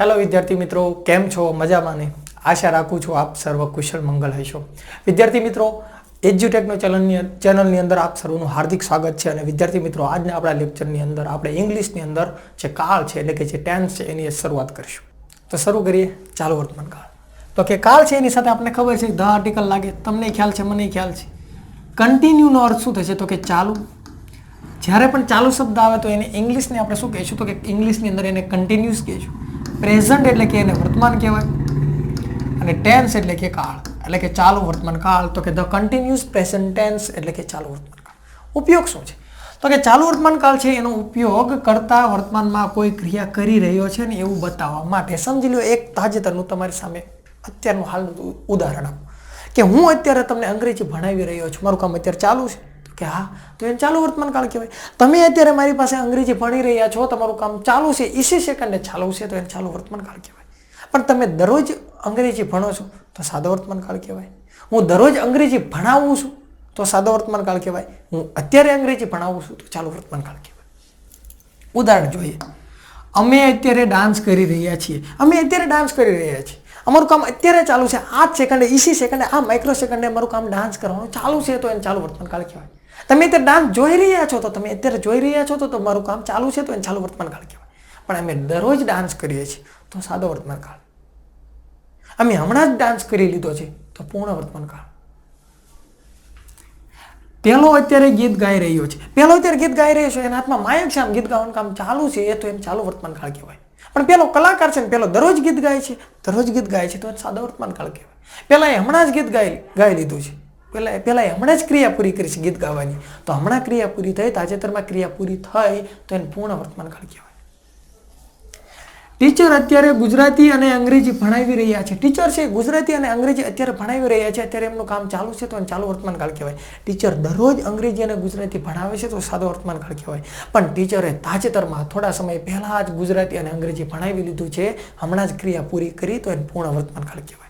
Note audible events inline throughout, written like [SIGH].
Hello વિદ્યાર્થી મિત્રો, કેમ છો? મજામાં ને? આશા રાખું છું આપ સર્વ કુશળ મંગલ હશો. વિદ્યાર્થી મિત્રો એજ્યુટેકનો ચેનલની ચેનલની અંદર આપ સર્વનું હાર્દિક સ્વાગત છે અને વિદ્યાર્થી મિત્રો, આજના આપણા લેક્ચરની અંદર, આપણે ઇંગ્લિશની અંદર જે કાળ છે, એટલે કે જે ટેન્સ છે, એની શરૂઆત કરીશું. તો શરૂ કરીએ, ચાલુ વર્તમાન કાળ. તો કે કાળ છે એની સાથે આપણે ખબર છે, ધ આર્ટિકલ લાગે. તમને ખ્યાલ છે, મને ખ્યાલ છે. કન્ટિન્યુનો અર્થ શું થશે? તો કે ચાલુ. જ્યારે પણ ચાલુ શબ્દ આવે તો એને ઇંગ્લિશને આપણે શું કહીશું? તો કે ઇંગ્લિશની અંદર એને કન્ટિન્યુઅસ કહીશું. પ્રેઝન્ટ એટલે કે એને વર્તમાન કહેવાય. અને ટેન્સ એટલે કે કાળ. એટલે કે ચાલુ વર્તમાન કાળ. તો કે ધ કન્ટિન્યુઅસ પ્રેઝન્ટ ટેન્સ એટલે કે ચાલુ વર્તમાન કાળ. ઉપયોગ શું છે? તો કે ચાલુ વર્તમાન કાળ છે એનો ઉપયોગ કરતા વર્તમાનમાં કોઈ ક્રિયા કરી રહ્યો છે ને એવું બતાવવા માટે. સમજી લો એક તાજેતરનું તમારી સામે અત્યારનું હાલનું ઉદાહરણ આપો. કે હું અત્યારે તમને અંગ્રેજી ભણાવી રહ્યો છું. મારું કામ અત્યારે ચાલુ છે. કે હા, તો એને ચાલુ વર્તમાન કાળ કહેવાય. તમે અત્યારે મારી પાસે અંગ્રેજી ભણી રહ્યા છો, તમારું કામ ચાલુ છે, ઈસી સેકન્ડે ચાલુ છે, તો એને ચાલુ વર્તમાન કાળ કહેવાય. પણ તમે દરરોજ અંગ્રેજી ભણો છો, તો સાદો વર્તમાન કાળ કહેવાય. હું દરરોજ અંગ્રેજી ભણાવું છું, તો સાદો વર્તમાન કાળ કહેવાય. હું અત્યારે અંગ્રેજી ભણાવું છું, તો ચાલુ વર્તમાન કાળ કહેવાય. ઉદાહરણ જોઈએ. અમે અત્યારે ડાન્સ કરી રહ્યા છીએ. અમે અત્યારે ડાન્સ કરી રહ્યા છીએ. અમારું કામ અત્યારે ચાલુ છે આ સેકન્ડે ઇસી સેકન્ડે, આ માઇક્રો સેકન્ડે અમારું કામ ડાન્સ કરવાનું ચાલુ છે, તો એને ચાલુ વર્તમાન કાળ કહેવાય. તમે અત્યારે ડાન્સ જોઈ રહ્યા છો, તો તમે અત્યારે જોઈ રહ્યા છો, તો તમારું કામ ચાલુ છે, તો એને ચાલુ વર્તમાન કાળ કહેવાય. પણ અમે દરરોજ ડાન્સ કરીએ છીએ, તો સાદો વર્તમાન કાળ. અમે હમણાં જ ડાન્સ કરી લીધો છે, તો પૂર્ણ વર્તમાન કાળ. પેલો અત્યારે ગીત ગાઈ રહ્યો છે. પેલો અત્યારે ગીત ગાઈ રહ્યો છે, એના હાથમાં માયક છે, આમ ગીત ગાવાનું કામ ચાલુ છે, એ તો એમ ચાલુ વર્તમાન કાળ કહેવાય. પણ પેલો કલાકાર છે ને, પેલો દરરોજ ગીત ગાય છે, દરરોજ ગીત ગાય છે, તો સાદો વર્તમાન કાળ કહેવાય. પેલા એ હમણાં જ ગીત ગાઈ ગાઈ લીધું છે. પેલા પહેલાં હમણાં જ ક્રિયા પૂરી કરી છે ગીત ગાવાની. તો હમણાં ક્રિયા પૂરી થઈ, તાજેતરમાં ક્રિયા પૂરી થઈ, તો એને પૂર્ણ વર્તમાન કાળ કહેવાય. ટીચર અત્યારે ગુજરાતી અને અંગ્રેજી ભણાવી રહ્યા છે. ટીચર છે ગુજરાતી અને અંગ્રેજી અત્યારે ભણાવી રહ્યા છે. અત્યારે એમનું કામ ચાલુ છે તો એને ચાલુ વર્તમાન કાળ કહેવાય. ટીચર દરરોજ અંગ્રેજી અને ગુજરાતી ભણાવે છે તો સાદો વર્તમાન કાળ કહેવાય. પણ ટીચરે તાજેતરમાં થોડા સમય પહેલાં જ ગુજરાતી અને અંગ્રેજી ભણાવી લીધું છે. હમણાં જ ક્રિયા પૂરી કરી તો એને પૂર્ણ વર્તમાન કાળ કહેવાય.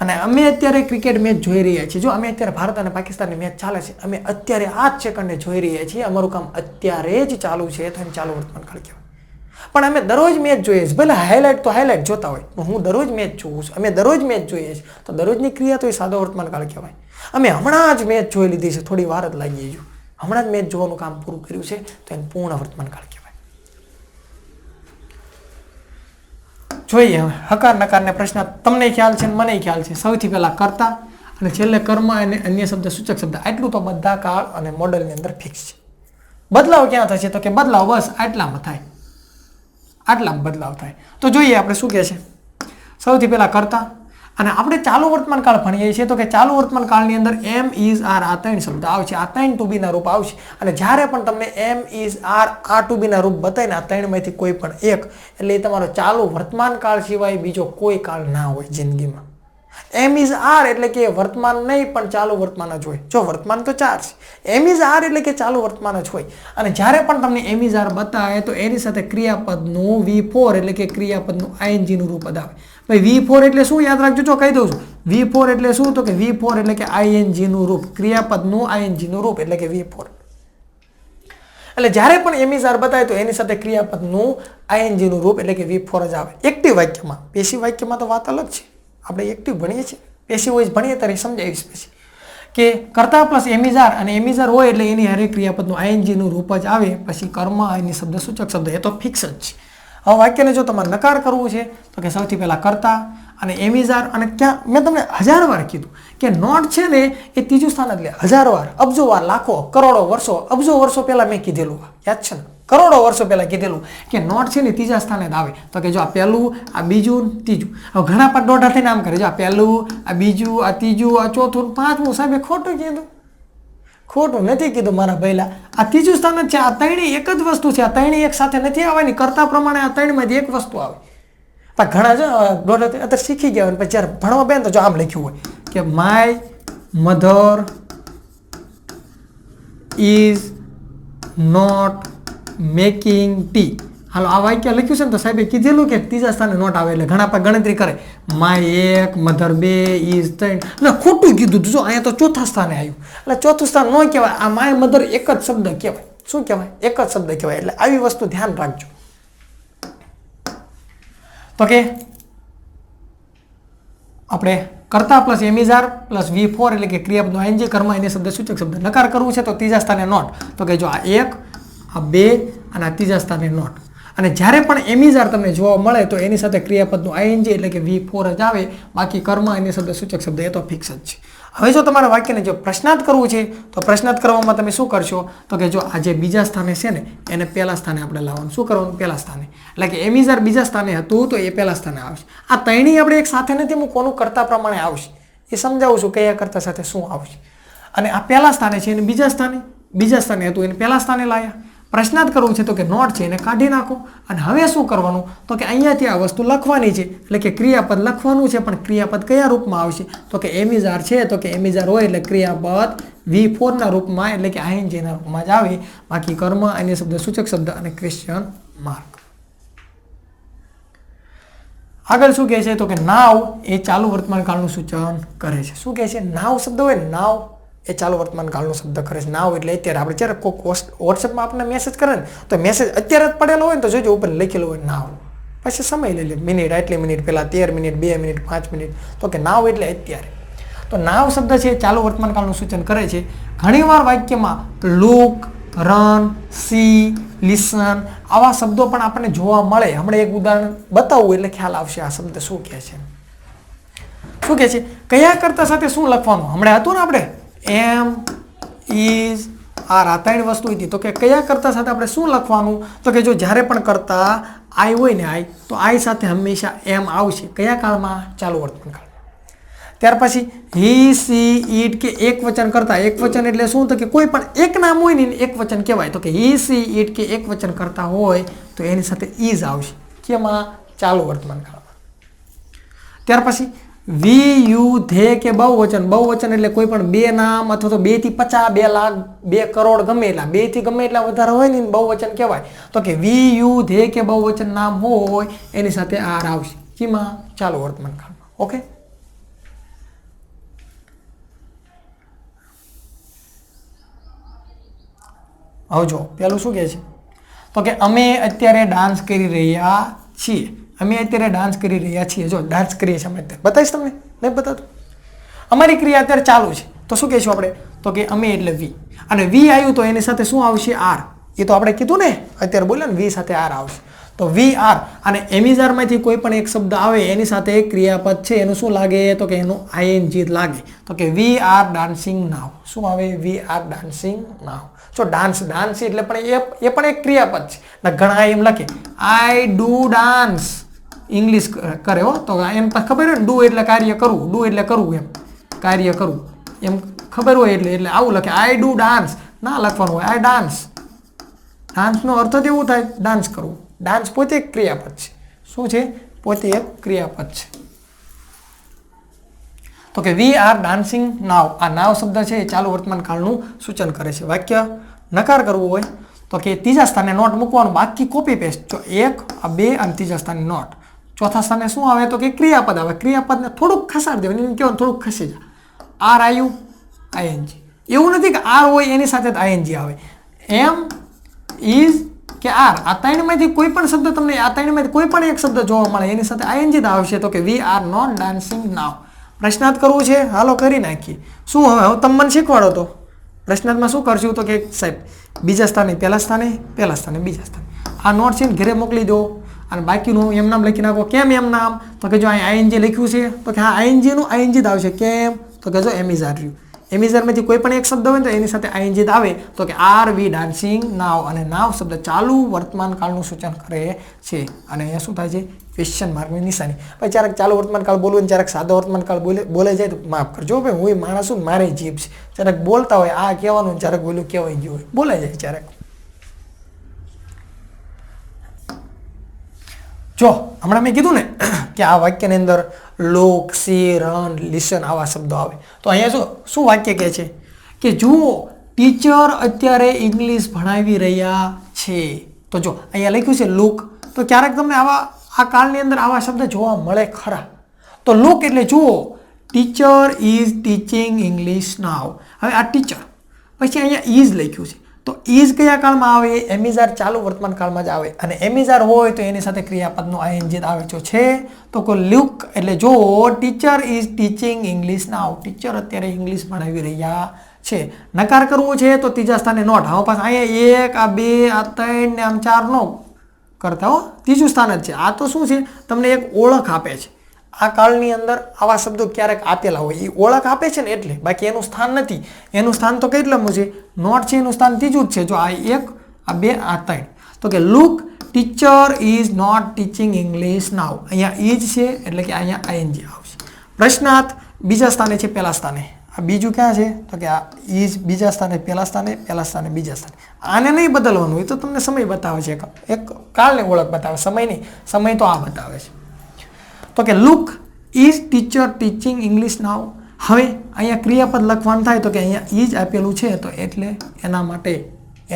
અને અમે અત્યારે ક્રિકેટ મેચ જોઈ રહ્યા છીએ. જો અમે અત્યારે ભારત અને પાકિસ્તાનની મેચ ચાલે છે, અમે અત્યારે આ જ સેકન્ડે જોઈ રહ્યા છીએ. અમારું કામ અત્યારે જ ચાલુ છે, તો ચાલુ વર્તમાન કાળ કહેવાય. પણ અમે દરરોજ મેચ જોઈએ છીએ ભલે હાઇલાઇટ તો હાઇલાઇટ જોતા હોય હું દરરોજ મેચ જોઉં છું. અમે દરરોજ મેચ જોઈએ છીએ તો દરરોજની ક્રિયા તો એ સાદો વર્તમાન કાળ કહેવાય. અમે હમણાં જ મેચ જોઈ લીધી છે. થોડી વાર જ લાગી ગયું. હમણાં જ મેચ જોવાનું કામ પૂરું કર્યું છે, તો એને પૂર્ણ વર્તમાન કાળ કહેવાય. જોઈએ હવે, હકાર નકારને પ્રશ્ન તમને ખ્યાલ છે મને ખ્યાલ છે. સૌથી પહેલાં કરતા અને છેલ્લે કર્મ અને અન્ય શબ્દ, સૂચક શબ્દ. આટલું તો બધા કાળ અને મોડલની અંદર ફિક્સ છે. બદલાવ ક્યાં થશે? તો કે બદલાવ બસ આટલામાં થાય. આટલામાં બદલાવ થાય. તો જોઈએ આપણે શું કહે છે. સૌથી પહેલાં કરતા અને આપણે ચાલુ વર્તમાન કાળ ભણીએ છીએ તો કે ચાલુ વર્તમાન કાળની અંદર એમ ઇઝ આર આ ત્રણ શબ્દ આવશે. આ ત્રણ ટુ બીના રૂપ આવશે. અને જ્યારે પણ તમને એમ ઇઝ આર આ ટુ બીના રૂપ બતાવીને આ ત્રણમાંથી કોઈ પણ એક, એટલે એ તમારો ચાલુ વર્તમાન કાળ સિવાય બીજો કોઈ કાળ ના હોય જિંદગીમાં. એમ ઇઝ આર એટલે કે વર્તમાન નહીં, પણ ચાલુ વર્તમાન જ હોય. જો વર્તમાન તો ચાર છે. એમ ઇઝ આર એટલે કે ચાલુ વર્તમાન જ હોય. અને જ્યારે પણ તમને એમ ઇઝ આર બતાવે, તો એની સાથે ક્રિયાપદનું વી ફોર એટલે કે ક્રિયાપદનું આઈએનજીનું રૂપ બતાવે ભાઈ વી ફોર એટલે શું? યાદ રાખજો. જો કહી દઉં છું. વી ફોર એટલે શું? તો કે વી ફોર એટલે કે આઈએનજીનું રૂપ. ક્રિયાપદનું આઈએનજીનું રૂપ એટલે કે વી ફોર એટલે જ્યારે પણ એમ ઇઝ આર બતાવે, તો એની સાથે ક્રિયાપદનું આઈએનજીનું રૂપ એટલે કે વી ફોર જ આવે. એક્ટિવ વાક્યમાં. પેશી વાક્યમાં તો વાત અલગ છે. આપણે એક્ટિવ ભણીએ છીએ. પેશી વોઇસ ભણીએ ત્યારે સમજાવીશ પછી કે કરતા પ્લસ એમિઝાર અને એમિઝાર હોય એટલે એની હરે ક્રિયાપદનું આઈએનજીનું રૂપ જ આવે, પછી કર્મ એની શબ્દ સૂચક શબ્દ, એ તો ફિક્સ જ છે. હવે વાક્યને જો તમારે નકાર કરવું છે, તો કે સૌથી પહેલાં કરતા અને એમિઝાર અને ક્યાં, મેં તમને હજાર વાર કીધું કે નોટ છે ને એ ત્રીજું સ્થાન જ લે. હજાર વાર, અબજો વાર, લાખો, કરોડો વર્ષો, અબજો વર્ષો પહેલાં મેં કીધેલું યાદ છે ને? કરોડો વર્ષો પહેલાં કીધેલું કે નોટ છે ને ત્રીજા સ્થાને જ આવે. તો કે જો આ પહેલું, આ બીજું ત્રીજું. હવે ઘણા પણ દોઢા થઈને આમ કરે. જો આ પહેલું, આ બીજું, આ ત્રીજું, આ ચોથું પાંચમું સાહેબે ખોટું કીધું. ખોટું નથી કીધું મારા પહેલા આ ત્રીજું સ્થાન જ છે. આ ત્રણેય એક જ વસ્તુ છે. આ ત્રણેય એક સાથે નથી આવવાની. કરતા પ્રમાણે આ ત્રણમાંથી એક વસ્તુ આવે. પણ ઘણા જો દોઢ અત્યારે શીખી ગયા હોય પછી જ્યારે ભણવા બેન તો જો આમ લખ્યું હોય કે my mother is not making tea હાલો, આ વાક્ય લખ્યું છે ને તો સાહેબે કીધેલું કે ત્રીજા સ્થાને નોટ આવે એટલે ઘણા પર ગણતરી કરે. માય એક મધર બે ઇઝ ત્રણ. એટલે ખોટું કીધું જો, અહીંયા તો ચોથા સ્થાને આવ્યું. એટલે ચોથું સ્થાન ન કહેવાય. આ માય મધર એક જ શબ્દ કહેવાય. શું કહેવાય? એક જ શબ્દ કહેવાય. એટલે આવી વસ્તુ ધ્યાન રાખજો. તો કે આપણે કરતા plus am is are plus V four એટલે કે ક્રિયાપદનો એનજી કર્મ, એને શબ્દ સૂચક શબ્દ નકાર કરવું છે, તો ત્રીજા સ્થાને નોટ તો કે જો આ એક આ બે અને આ ત્રીજા સ્થાને નોટ. અને જ્યારે પણ એમિઝાર તમને જોવા મળે તો એની સાથે ક્રિયાપદનું આઈએનજી એટલે કે વી ફોર જ આવે. બાકી કર્મ એની શબ્દ સૂચક શબ્દ એ તો ફિક્સ જ છે. હવે જો તમારે વાક્યને જો પ્રશ્નાર્થ કરવું છે, તો પ્રશ્નાર્થ કરવામાં તમે શું કરશો? તો કે જો આ જે બીજા સ્થાને છે ને, એને પહેલા સ્થાને આપણે લાવવાનું. શું કરવાનું? પહેલા સ્થાને. એટલે કે એમિઝાર બીજા સ્થાને હતું તો એ પહેલા સ્થાને આવશે. આ ત્રણેય આપણે એક સાથે નથી મૂકવાનું, કરતા પ્રમાણે આવશે. એ સમજાવું છું કયા કરતા સાથે શું આવશે. અને આ પહેલા સ્થાને છે એને બીજા સ્થાને. બીજા સ્થાને હતું એને પહેલા સ્થાને લાયા. પ્રશ્નાર્થ કરવું છે તો કે નોટ છે એને કાઢી નાખો. અને હવે શું કરવાનું? તો કે અહીંયાથી આ વસ્તુ લખવાની છે. એટલે કે ક્રિયાપદ લખવાનું છે, પણ ક્રિયાપદ કયા રૂપમાં આવશે? તો કે એમિઝાર છે, તો કે એમિઝાર હોય એટલે ક્રિયાપદ વી ફોરના રૂપમાં, એટલે કે આઈએનજીના રૂપમાં જ આવે. બાકી કર્મ અન્ય શબ્દ, સૂચક શબ્દ અને ક્રિશ્ચન માર્ક. આગળ શું કહે છે? તો કે નાવ એ ચાલુ વર્તમાન કાળનું સૂચન કરે છે. શું કહે છે? નાવ શબ્દ હોય નાવ. એ ચાલુ વર્તમાન કાળનો શબ્દ કરે છે. ના હોય એટલે અત્યારે. આપણે જ્યારે કોઈક વોટ્સએપમાં આપણને મેસેજ કરે ને, તો મેસેજ અત્યારે જ પડેલો હોય ને, તો જોજો ઉપર લખેલો હોય નાવ પછી સમય લઈ લે. મિનિટ, આટલી મિનિટ પહેલાં તેર મિનિટ, બે મિનિટ, પાંચ મિનિટ. તો કે નાવ એટલે અત્યારે. તો નાવ શબ્દ છે એ ચાલુ વર્તમાન કાળનું સૂચન કરે છે. ઘણીવાર વાક્યમાં લુક રન સી લિસન આવા શબ્દો પણ આપણને જોવા મળે. હમણાં એક ઉદાહરણ બતાવવું એટલે ખ્યાલ આવશે આ શબ્દ શું કહે છે. શું કહે છે? કયા કરતા સાથે શું લખવાનું? હમણાં હતું ને આપણે? એમ ઇઝ આ રાતાયણ વસ્તુ હતી. તો કે કયા કરતા સાથે આપણે શું લખવાનું? તો કે જો જ્યારે પણ કરતા આઈ હોય ને આઈ તો આઈ સાથે હંમેશા એમ આવશે. કયા કાળમાં? ચાલુ વર્તમાન કાળ ત્યાર પછી હી, સી, ઈટ કે એક વચન કરતા. એક વચન એટલે શું? તો કે કોઈ પણ એક નામ હોય ને એક વચન કહેવાય. તો કે હી, સી, ઈટ કે એક વચન કરતા હોય, તો એની સાથે ઇઝ આવશે. કેમાં? ચાલુ વર્તમાન કાળમાં. ત્યાર પછી વી યુ ધે કે બહુવચન? બહુવચન એટલે કોઈ પણ બે નામ અથવા તો બેથી પચાસ, બે લાખ, બે કરોડ ગમે એટલા. બેથી ગમે એટલા વધારે હોય ને બહુવચન કહેવાય. તો કે વી યુ ધે કે બહુવચન નામ હોય, એની સાથે આર આવશે. કીમાં ચાલો વર્તમાન કાળમાં. ઓકે? હવે જો, પેલું શું કહે છે? તો કે અમે અત્યારે ડાન્સ કરી રહ્યા છીએ. અમે અત્યારે ડાન્સ કરી રહ્યા છીએ. જો ડાન્સ કરીએ છીએ અમે અત્યારે. બતાવીશ તમને? નહીં બતાવતું? અમારી ક્રિયા અત્યારે ચાલુ છે. તો શું કહીશું આપણે? તો કે અમે એટલે વી. અને વી આવ્યું તો એની સાથે શું આવશે? આર. એ તો આપણે કીધું ને? અત્યારે બોલ્યા ને, વી સાથે આર આવશે. તો વી આર. અને એમિઝારમાંથી કોઈ પણ એક શબ્દ આવે, એની સાથે એક ક્રિયાપદ છે, એનું શું લાગે? તો કે એનું આઈએનજી લાગે. તો કે વી આર ડાન્સિંગ નાવ શું આવે? વી આર ડાન્સિંગ નાવ જો ડાન્સ ડાન્સ એટલે પણ એ એ પણ એક ક્રિયાપદ છે. ઘણા એમ લખે આઈ ડુ ડાન્સ ઇંગ્લિશ કરે હો. તો એમ ખબર હોય ને, ડુ એટલે કાર્ય કરવું ડુ એટલે કરવું એમ. કાર્ય કરવું એમ ખબર હોય એટલે એટલે આવું લખે. આઈ ડુ ડાન્સ ના લખવાનું હોય. આઈ ડાન્સ ડાન્સનો અર્થ જ એવું થાય ડાન્સ કરવું ડાન્સ પોતે એક ક્રિયાપદ છે. શું છે? પોતે એક ક્રિયાપદ છે. તો કે વી આર ડાન્સિંગ નાવ આ નાવ શબ્દ છે, એ ચાલુ વર્તમાન કાળનું સૂચન કરે છે. વાક્ય નકાર કરવું હોય, તો કે, ત્રીજા સ્થાને નોટ મૂકવાનું. બાકી કોપી પેસ્ટ જો એક, આ બે અને ત્રીજા સ્થાને નોટ. ચોથા સ્થાને શું આવે તો કે ક્રિયાપદ આવે. ક્રિયાપદને થોડુંક ખસાડી દેવાનું. એને કહેવાનું થોડુંક ખસી જા. આર આવ્યું આઈએનજી એવું નથી કે આર હોય એની સાથે જ આઈએનજી આવે. એમ ઇઝ કે આર આ ત્રણમાંથી કોઈ પણ શબ્દ તમને, આ ત્રણમાંથી કોઈ પણ એક શબ્દ જોવા મળે, એની સાથે આઈએનજી આવશે તો કે we are not dancing now. પ્રશ્નાર્થ કરવું છે? હાલો કરી નાખીએ. શું હવે? હવે તમને મને શીખવાડો તો. પ્રશ્નાર્થમાં શું કરશું તો કે સાહેબ, બીજા સ્થાને પહેલા સ્થાને પહેલા સ્થાને બીજા સ્થાને. આ નોટ છે ને ઘરે મોકલી દો. અને બાકીનું એમ નામ લખી નાખો. કેમ એમ નામ? તો કે જો અહીં આઈએનજી લખ્યું છે. તો કે હા આઈએનજીનું આઈએનજી જ આવશે. કેમ? તો કે જો એમિઝાર રહ્યું. એમિઝારમાંથી કોઈ પણ એક શબ્દ હોય તો એની સાથે આઈએનજી આવે. તો કે આર વી ડાન્સિંગ નાવ. અને નાવ શબ્દ ચાલુ વર્તમાન કાળનું સૂચન કરે છે. અને અહીંયા શું થાય છે? ક્વેશ્ચન માર્કની નિશાની. ભાઈ ક્યારેક ચાલુ વર્તમાન કાળ બોલવું ને ક્યારેક સાદો વર્તમાન કાળ બોલે બોલે જાય તો માફ કરજો ભાઈ, હું માણસ છું મારે જીભ છે. ક્યારેક બોલતા હોય, આ કહેવાનું ક્યારેક બોલ્યું કહેવાય ગયું હોય. બોલે જાય ક્યારેક જો, હમણાં મેં કીધું ને [CLEARS THROAT] કે આ વાક્યની અંદર લોક સી રન, લિસન આવા શબ્દો આવે. તો અહીંયા જો શું વાક્ય કહે છે? કે જુઓ, ટીચર અત્યારે ઇંગ્લિશ ભણાવી રહ્યા છે. તો જો, અહીંયા લખ્યું છે લુક. તો ક્યારેક તમને આવા, આ કાળની અંદર આવા શબ્દ જોવા મળે ખરા. તો લુક એટલે જુઓ, teacher is teaching English now. હવે આ ટીચર. પછી અહીંયા ઇઝ લખ્યું છે. તો ઇઝ કયા કાળમાં આવે એમિઝાર ચાલુ વર્તમાન કાળમાં જ આવે અને એમિઝાર હોય તો એની સાથે ક્રિયાપદનો આઈએનજી આવે જો છે, તો કોઈ લ્યુક એટલે જો teacher is teaching English now, teacher અત્યારે ઇંગ્લિશ ભણાવી રહ્યા છે. નકાર કરવું છે તો ત્રીજા સ્થાને નોટ. હવે પાછા અહીંયા એક, આ બે, આ ત્રણ ને આમ ચાર નો કરતા, હો, ત્રીજું સ્થાન જ છે. આ તો શું છે? તમને એક ઓળખ આપે છે. આ કાળની અંદર આવા શબ્દો ક્યારેક આપેલા હોય એ ઓળખ આપે છે ને એટલે. બાકી એનું સ્થાન નથી. એનું સ્થાન તો કેટલામું છે? નોટ છે, એનું સ્થાન ત્રીજું જ છે. જો આ એક, આ બે, આ ત્રણ. તો કે look teacher is not teaching English now અહીંયા ઇઝ છે, એટલે કે અહીંયા આઈએનજી આવશે. પ્રશ્નાર્થ બીજા સ્થાને છે, પહેલા સ્થાને. આ બીજું ક્યાં છે? તો કે આ ઇઝ બીજા સ્થાને, પહેલા સ્થાને પહેલા સ્થાને, બીજા સ્થાને. આને નહીં બદલવાનું, એ તો તમને સમય બતાવે છે. એક- કાળની ઓળખ બતાવે, સમય નહીં. સમય તો આ બતાવે છે. તો કે look is teacher teaching English now હવે અહીંયા ક્રિયાપદ લખવાનું થાય તો કે અહીંયા ઇઝ આપેલું છે, તો એટલે એના માટે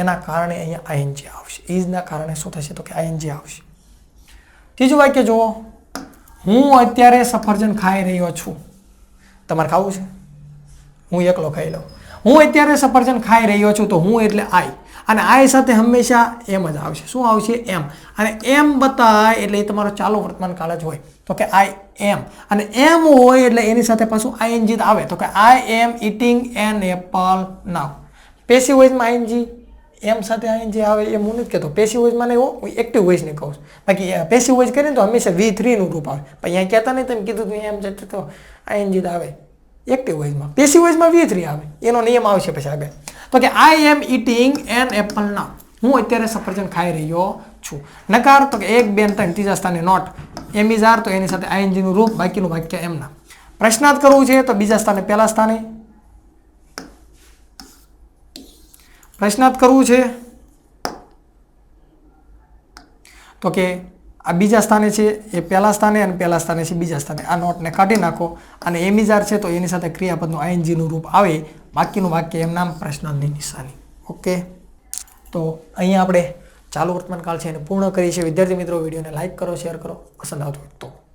એના કારણે અહીંયા આઈએનજી આવશે. ઇઝના કારણે શું થશે તો કે આઈએનજી આવશે. ત્રીજું વાક્ય જુઓ. હું અત્યારે સફરજન ખાઈ રહ્યો છું. તમારે ખાવું છે? હું એકલો ખાઈ લઉં. હું અત્યારે સફરજન ખાઈ રહ્યો છું, તો હું એટલે આઈ અને આઈ સાથે હંમેશા એમ જ આવશે. શું આવશે? એમ અને એમ બતાય એટલે એ તમારો ચાલુ વર્તમાન કાળ જ હોય. તો કે આઈ એમ અને એમ હોય એટલે એની સાથે પાછું આઈએનજી આવે. તો કે I am eating an apple now પેસી વોઇસમાં આઈએનજી એમ સાથે આઈએનજી આવે એમ હું નથી કહેતો. પેસી વોઇસમાં નહીં હું એક્ટિવ વોઇસને કહું છું. બાકી પેસી વોઇસ કરીને તો હંમેશા વી થ્રીનું રૂપ આવે. પણ અહીંયા કહેતા નહીં તમે કીધું તું એમ જતું તો આઈએનજી આવે. એક્ટિવ વોઇસમાં પેસી વોઇસમાં વી થ્રી આવે. એનો નિયમ આવશે પછી આગળ. તો કે I am eating an apple ના હું અત્યારે સફરજન ખાઈ રહ્યો છું. નકાર, તો કે એક બેન ત્રણ, ત્રીજા સ્થાને નોટ. એમ ઇઝ આર તો એની સાથે આઈએનજીનું રૂપ, બાકીનું વાક્ય એમના. પ્રશ્નાર્થ કરવું છે તો બીજા સ્થાને, પહેલા સ્થાને. પ્રશ્નાર્થ કરવું છે તો કે આ બીજા સ્થાને છે, એ પહેલા સ્થાને અને પહેલા સ્થાને છે, બીજા સ્થાને. આ નોટને કાઢી નાખો અને એમિઝાર છે તો એની સાથે ક્રિયાપદનું આઈએનજીનું રૂપ આવે, બાકીનું વાક્ય એમ નામ પ્રશ્નાર્થની નિશાની. ઓકે? તો અહીંયા આપણે ચાલુ વર્તમાન કાળ છે એને પૂર્ણ કરીએ છીએ. વિદ્યાર્થી મિત્રો, વિડીયોને લાઇક કરો શેર કરો. પસંદ આવતો તો.